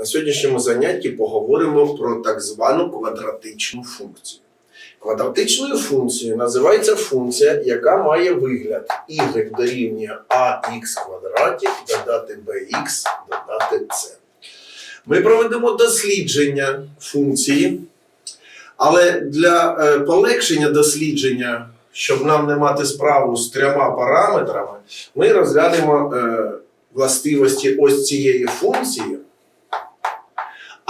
На сьогоднішньому занятті поговоримо про так звану квадратичну функцію. Квадратичною функцією називається функція, яка має вигляд y дорівнює ax квадраті додати bx додати c. Ми проведемо дослідження функції, але для е, полегшення дослідження, щоб нам не мати справу з трьома параметрами, ми розглянемо е, властивості ось цієї функції,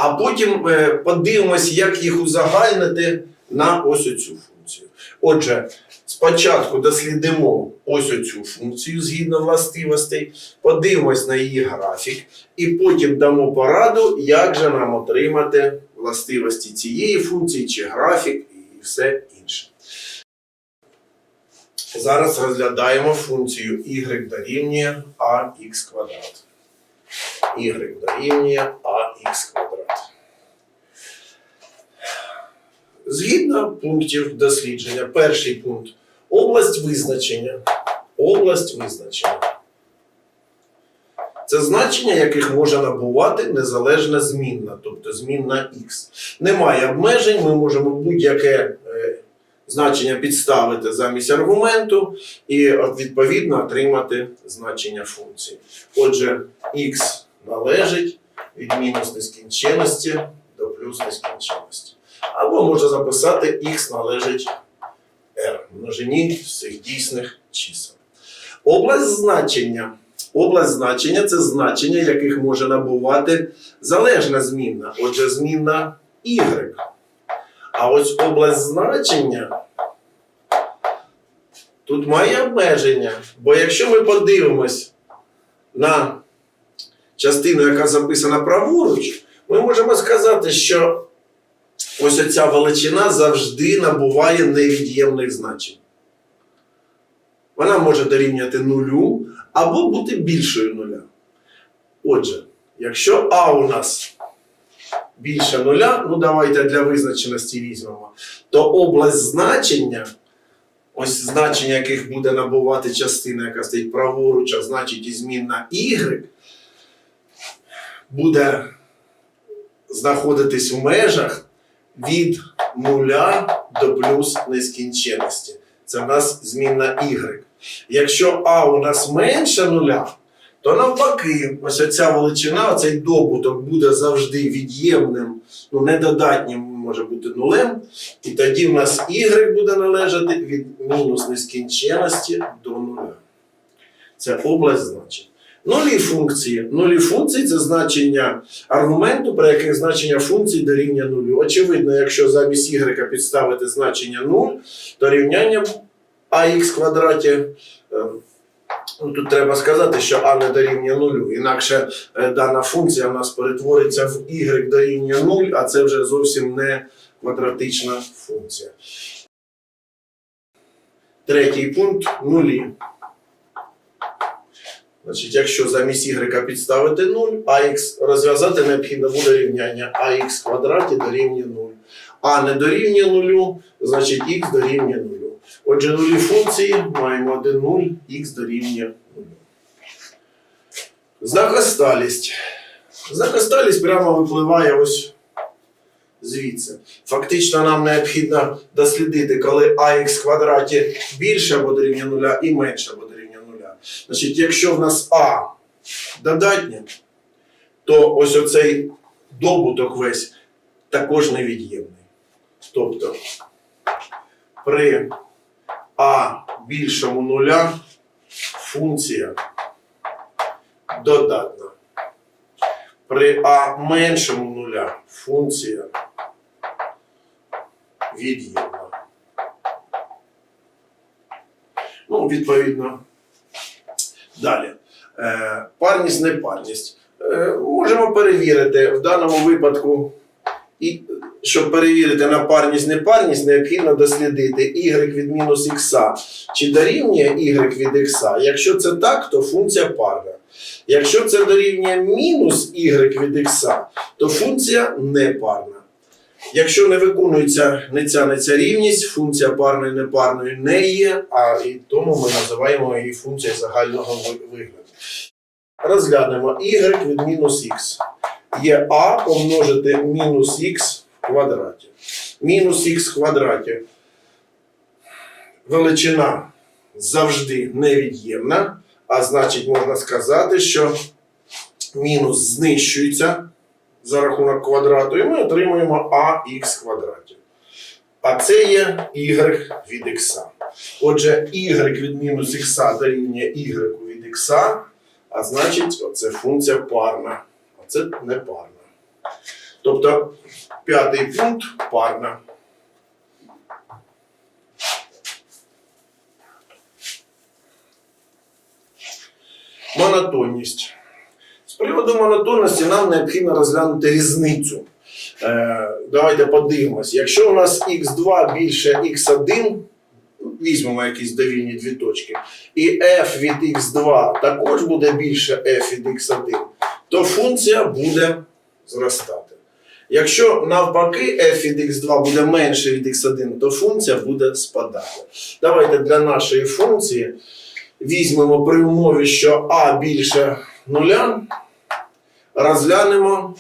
а потім е, подивимось, як їх узагальнити на ось оцю функцію. Отже, спочатку дослідимо ось оцю функцію згідно властивостей, подивимось на її графік, і потім дамо пораду, як же нам отримати властивості цієї функції чи графік і все інше. Зараз розглядаємо функцію y дорівнює ax квадрат. y дорівнює ax квадрат. Згідно пунктів дослідження, перший пункт область визначення. Область визначення. Це значення, яких може набувати незалежна змінна, тобто змінна x. Немає обмежень, ми можемо будь-яке е, значення підставити замість аргументу і відповідно отримати значення функції. Отже, x належить від мінус нескінченності до плюс нескінченності. Або можна записати x належить r, множині всіх дійсних чисел. Область значення. Область значення це значення, яких може набувати залежна змінна, отже, змінна y. А ось область значення тут має обмеження. Бо якщо ми подивимось на частину, яка записана праворуч, ми можемо сказати, що ось оця величина завжди набуває невід'ємних значень. Вона може дорівняти нулю або бути більшою нуля. Отже, якщо А у нас більше нуля, ну давайте для визначеності візьмемо, то область значення, ось значення яких буде набувати частина, яка стоїть праворуч, а значить і змінна y, буде знаходитись в межах від нуля до плюс нескінченності. Це в нас змінна y. Якщо А у нас менше нуля, то навпаки, ось ця величина, цей добуток буде завжди від'ємним, ну недодатнім може бути нулем. І тоді в нас y буде належати від мінус нескінченності до нуля. Це область значень. Нулі функції. Нулі функції це значення аргументу, при яких значення функції дорівнює нулю. Очевидно, якщо замість y підставити значення 0, то рівняння ax квадраті. е, Ну, тут треба сказати, що а не дорівнює нулю. Інакше е, дана функція у нас перетвориться в y дорівнює 0, а це вже зовсім не квадратична функція. Третій пункт нулі. Значить, якщо замість y підставити 0, ax розв'язати необхідно буде рівняння ax квадраті дорівнює 0. А не дорівнює 0, значить х дорівнює 0. Отже, нулі функції маємо 1 0, х дорівнює 0. Знакосталість. Знакосталість прямо випливає ось звідси. Фактично нам необхідно дослідити, коли ax квадраті більше або дорівнює 0 і менше або дорівнює 0. Значить, якщо в нас А додатнє, то ось оцей добуток весь також невід'ємний. Тобто при А більшому нуля функція додатна. При А меншому нуля функція від'ємна. Ну, відповідно. Далі. Е, парність, непарність. Е, можемо перевірити в даному випадку, і, щоб перевірити на парність, непарність, необхідно дослідити y від мінус х, чи дорівнює y від х. Якщо це так, то функція парна. Якщо це дорівнює мінус y від х, то функція непарна. Якщо не виконується не ця, не ця рівність, функція парної непарної не є, а і тому ми називаємо її функцією загального вигляду. Розглянемо y від мінус х. є а помножити мінус х в квадраті. Мінус х в квадраті. Величина завжди невід'ємна, а значить, можна сказати, що мінус знищується за рахунок квадрату, і ми отримуємо ах в квадраті. А це є y від x. Отже, y від мінус х дорівнює y від x, а значить, це функція парна, а це не парна. Тобто п'ятий пункт парна. Монотонність. Приводу монотонності нам необхідно розглянути різницю. Е, давайте подивимось. Якщо у нас x2 більше x1, візьмемо якісь довільні дві точки, і f від x2 також буде більше f від x1, то функція буде зростати. Якщо навпаки f від x2 буде менше від x1, то функція буде спадати. Давайте для нашої функції візьмемо при умові, що a більше нуля, розглянемо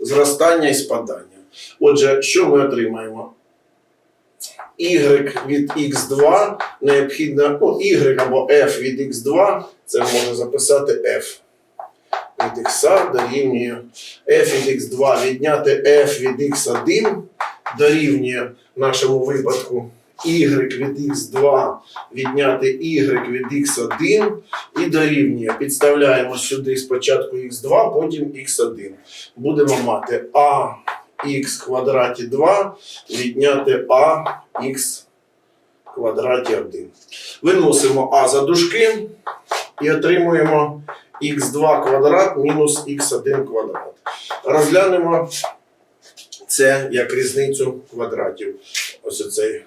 зростання і спадання. Отже, що ми отримаємо? y від x2 необхідно, ну, y або f від x2, це можна записати f від x дорівнює f від x2 відняти f від x1 дорівнює нашому випадку y від x2 відняти y від x1 і дорівнює. Підставляємо сюди спочатку x2, потім x1. Будемо мати а х квадраті 2 відняти а х квадраті 1. Виносимо а за дужки і отримуємо х2 квадрат мінус х1 квадрат. Розглянемо це як різницю квадратів. Ось оцей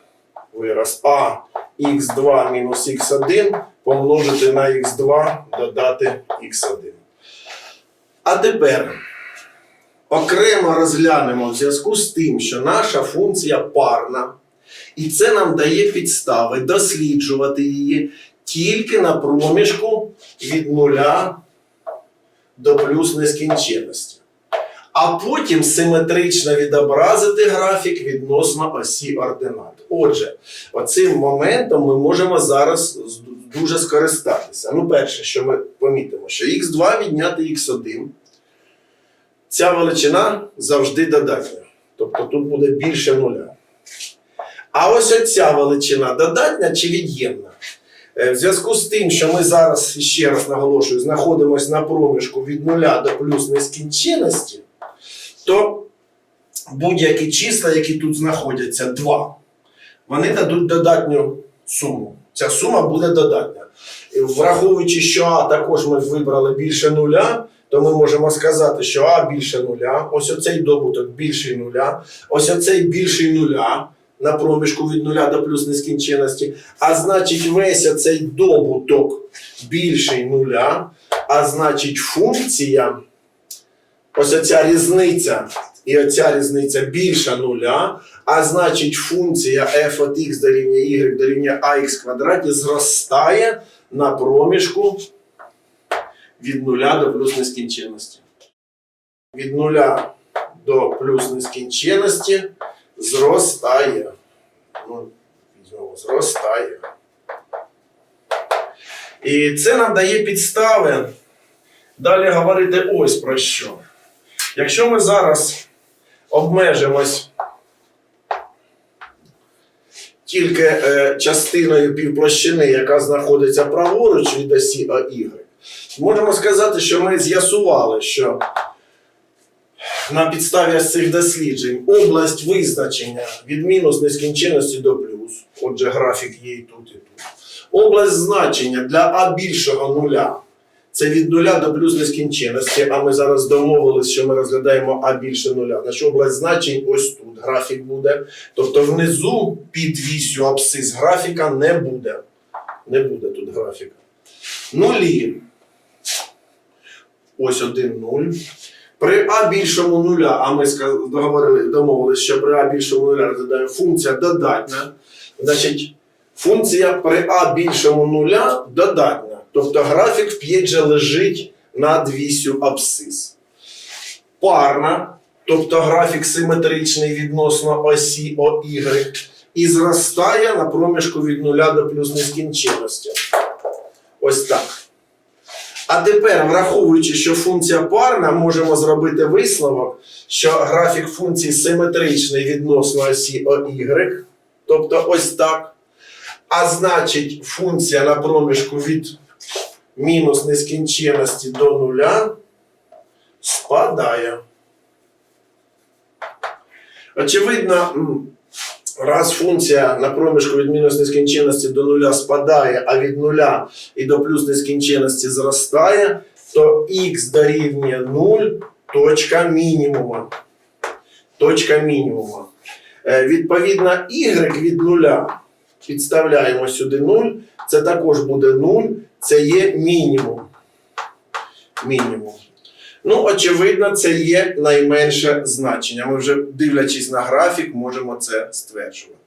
вираз а х2 мінус х1 помножити на х2 додати х1. А тепер окремо розглянемо в зв'язку з тим, що наша функція парна, і це нам дає підстави досліджувати її тільки на проміжку від нуля до плюс нескінченності. А потім симетрично відобразити графік відносно осі ординат. Отже, оцим моментом ми можемо зараз дуже скористатися. Ну, перше, що ми помітимо, що х2 відняти х1, ця величина завжди додатня. Тобто тут буде більше нуля. А ось оця величина додатня чи від'ємна. Е, В зв'язку з тим, що ми зараз, ще раз наголошую, знаходимося на проміжку від нуля до плюс нескінченності, то будь-які числа, які тут знаходяться, 2, вони дадуть додатню суму. Ця сума буде додатня. Враховуючи, що А також ми вибрали більше нуля, то ми можемо сказати, що А більше нуля, ось оцей добуток більший нуля, ось оцей більший нуля на проміжку від нуля до плюс нескінченності. А значить, весь оцей добуток більший нуля, а значить, функція, ось оця різниця, і оця різниця більша нуля, а значить, функція f от x дорівнює y дорівнює ax квадраті зростає на проміжку від нуля до плюс нескінченності. Від нуля до плюс нескінченності зростає. Ну, зростає. І це нам дає підстави далі говорити ось про що. Якщо ми зараз обмежимось тільки е, частиною півплощини, яка знаходиться праворуч від осі АY, можемо сказати, що ми з'ясували, що на підставі цих досліджень область визначення від мінус нескінченності до плюс, отже, графік є і тут, і тут. Область значення для А більшого нуля це від нуля до плюс нескінченності, а ми зараз домовились, що ми розглядаємо А більше нуля. Значить, область значень ось тут графік буде. Тобто внизу під вісю абсцис графіка не буде. Не буде тут графіка. Нулі. Ось один нуль. При А більшому нуля, а ми договорили, домовилися, що при А більшому нуля розглядаємо функція додатня. Значить, функція при А більшому нуля додатня. Тобто графік в п'єджі лежить над вісю абсцис. парна, тобто графік симетричний відносно осі ОY, і зростає на проміжку від нуля до плюс нескінченності. Ось так. А тепер, враховуючи, що функція парна, можемо зробити висновок, що графік функції симетричний відносно осі ОY, тобто ось так. А значить, функція на проміжку від мінус нескінченності до нуля спадає. Очевидно, раз функція на проміжку від мінус нескінченності до нуля спадає, а від нуля і до плюс нескінченності зростає, то х дорівнює 0 точка мінімума. Точка мінімума. Е, Відповідно, y від нуля підставляємо сюди 0, це також буде 0, це є мінімум. Мінімум. Ну, очевидно, це є найменше значення. Ми вже, дивлячись на графік, можемо це стверджувати.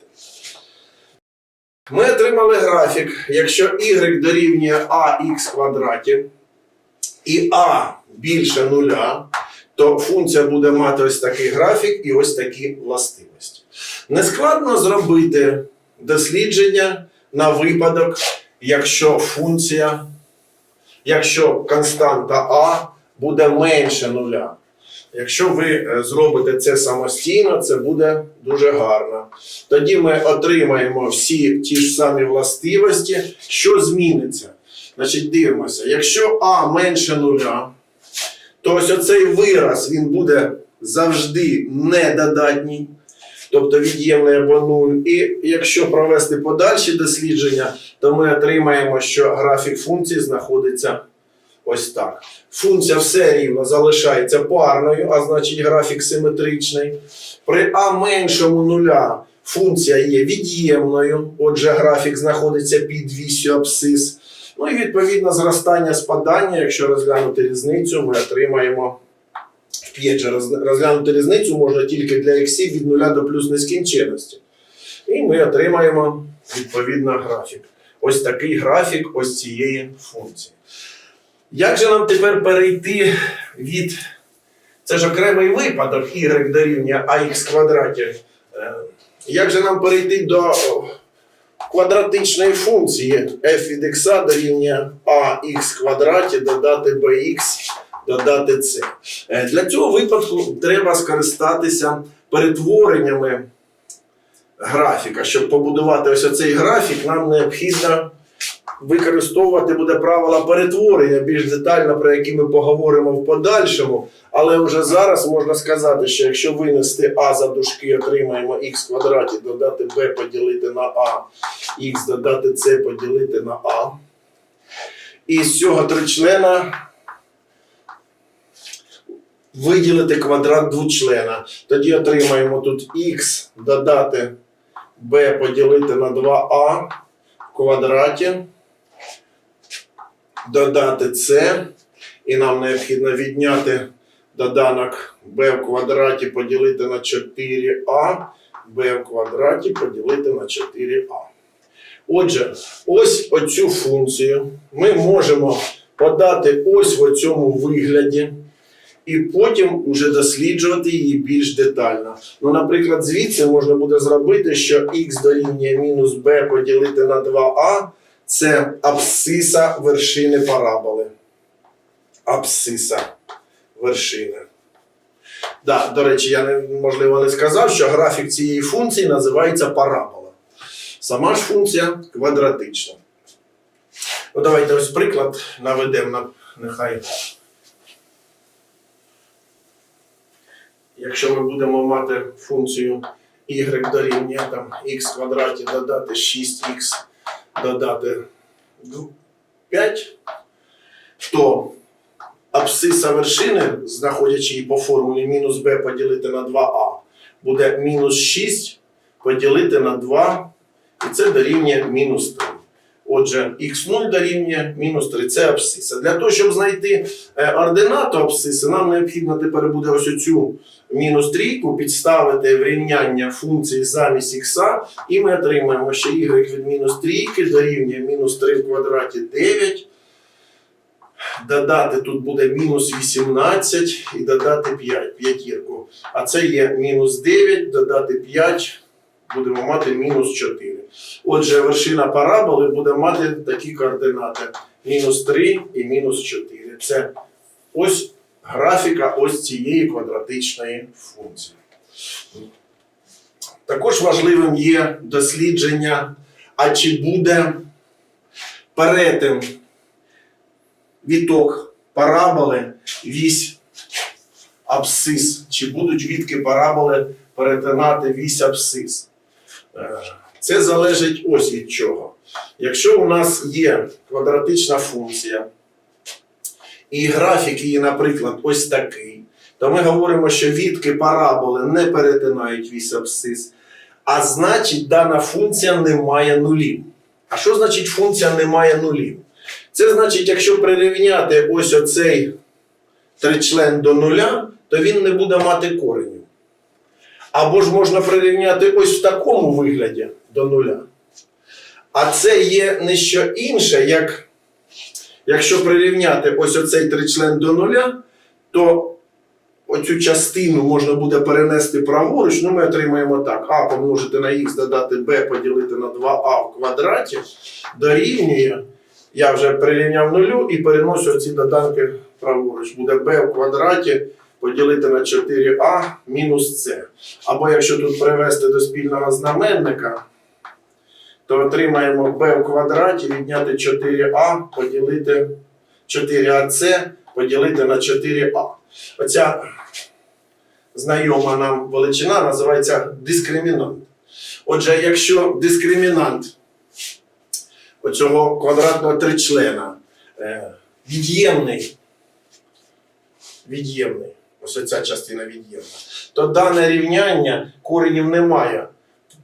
Ми отримали графік, якщо y дорівнює ax квадраті і a більше нуля, то функція буде мати ось такий графік і ось такі властивості. Нескладно зробити дослідження на випадок, якщо функція, якщо константа А буде менше нуля. Якщо ви е, зробите це самостійно, це буде дуже гарно. Тоді ми отримаємо всі ті ж самі властивості, що зміниться. Значить, дивимося, якщо А менше нуля, то ось оцей вираз він буде завжди недодатній, тобто від'ємний або. І якщо провести подальші дослідження, то ми отримаємо, що графік функції знаходиться ось так. Функція все рівно залишається парною, а значить графік симетричний. При А меншому нуля функція є від'ємною, отже, графік знаходиться під вісю абсцис. Ну і відповідно зростання спадання, якщо розглянути різницю, ми отримаємо. Же розглянути різницю можна тільки для іксів від нуля до плюс нескінченності. І ми отримаємо відповідно графік. Ось такий графік ось цієї функції. Як же нам тепер перейти від. Це ж окремий випадок y дорівнює ax квадраті. Е, Як же нам перейти до квадратичної функції f від x дорівнює ax квадраті додати bx додати c? Е, Для цього випадку треба скористатися перетвореннями графіка. Щоб побудувати ось оцей графік, нам необхідно використовувати буде правила перетворення більш детально, про які ми поговоримо в подальшому. Але вже зараз можна сказати, що якщо винести а за дужки, отримаємо х квадраті, додати b поділити на а, х додати c поділити на а. І з цього тричлена виділити квадрат двочлена. Тоді отримаємо тут х додати b поділити на 2а в квадраті, додати c, і нам необхідно відняти доданок b в квадраті поділити на 4а, b в квадраті поділити на 4а. Отже, ось оцю функцію ми можемо подати ось в цьому вигляді. І потім уже досліджувати її більш детально. Ну, наприклад, звідси можна буде зробити, що х дорівнює мінус b поділити на 2а це абсциса вершини параболи. Абсциса вершини. Да, до речі, я не, можливо не сказав, що графік цієї функції називається парабола. Сама ж функція квадратична. Ну, давайте ось приклад наведемо на нехай. Якщо ми будемо мати функцію y дорівнює там x квадраті додати 6x додати 5, то абсциса вершини, знаходячи її по формулі мінус b поділити на 2а, буде мінус 6 поділити на 2, і це дорівнює мінус 3. Отже, х0 дорівнює мінус 3. Це абсциса. Для того, щоб знайти е, ординату абсциси, нам необхідно тепер буде ось оцю мінус трійку підставити в рівняння функції замість х, і ми отримаємо, що y від мінус трійки дорівнює мінус 3 в квадраті 9. додати тут буде мінус 18 і додати 5, п'ятірку. А це є мінус 9, додати 5, будемо мати мінус 4. Отже, вершина параболи буде мати такі координати: мінус 3 і мінус 4. Це ось графіка ось цієї квадратичної функції. Також важливим є дослідження, а чи буде перетин віток параболи, вісь абсцис, чи будуть відки параболи перетинати вісь абсцис. Це залежить ось від чого. Якщо у нас є квадратична функція, і графік її, наприклад, ось такий, то ми говоримо, що відки параболи не перетинають вісь абсцис, а значить, дана функція не має нулів. А що значить функція не має нулів? Це значить, якщо прирівняти ось оцей тричлен до нуля, то він не буде мати коренів. Або ж можна прирівняти ось в такому вигляді до нуля. А це є не що інше, як якщо прирівняти ось оцей тричлен до нуля, то оцю частину можна буде перенести праворуч, ну ми отримаємо так: а помножити на х, додати b, поділити на 2а в квадраті, дорівнює. Я вже прирівняв нулю і переношу ці доданки праворуч. Буде b в квадраті поділити на 4а мінус c. Або якщо тут привести до спільного знаменника, то отримаємо b в квадраті відняти 4а поділити 4ac поділити на 4а. Оця знайома нам величина називається дискримінант. Отже, якщо дискримінант оцього квадратного тричлена е, від'ємний, від'ємний, ось ця частина від'ємна, то дане рівняння коренів немає.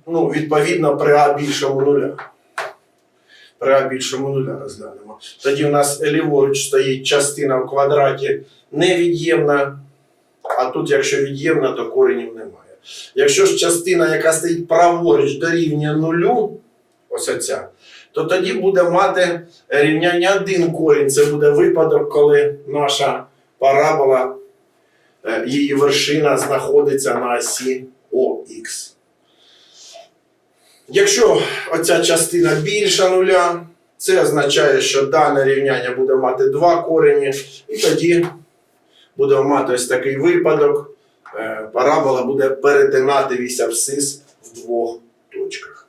Ну, відповідно, при А більшому нуля. При А більшому нуля розглянемо. Тоді в нас ліворуч стоїть частина в квадраті невід'ємна, а тут, якщо від'ємна, то коренів немає. Якщо ж частина, яка стоїть праворуч, дорівнює нулю, ось оця, то тоді буде мати рівняння один корінь. Це буде випадок, коли наша парабола, її вершина знаходиться на осі ОХ. Якщо оця частина більша нуля, це означає, що дане рівняння буде мати два корені, і тоді будемо мати ось такий випадок. Е, Парабола буде перетинати вісь абсцис в двох точках.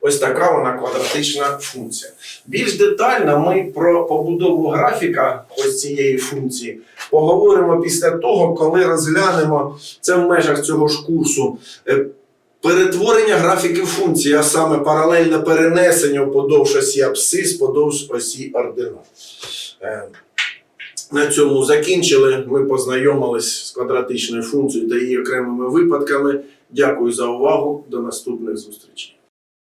Ось така вона квадратична функція. Більш детально ми про побудову графіка ось цієї функції поговоримо після того, коли розглянемо це в межах цього ж курсу. е, Перетворення графіків функції, а саме паралельне перенесення вподовж осі абсцис, подовж осі ординат. Е, На цьому закінчили. Ми познайомились з квадратичною функцією та її окремими випадками. Дякую за увагу. До наступних зустрічей.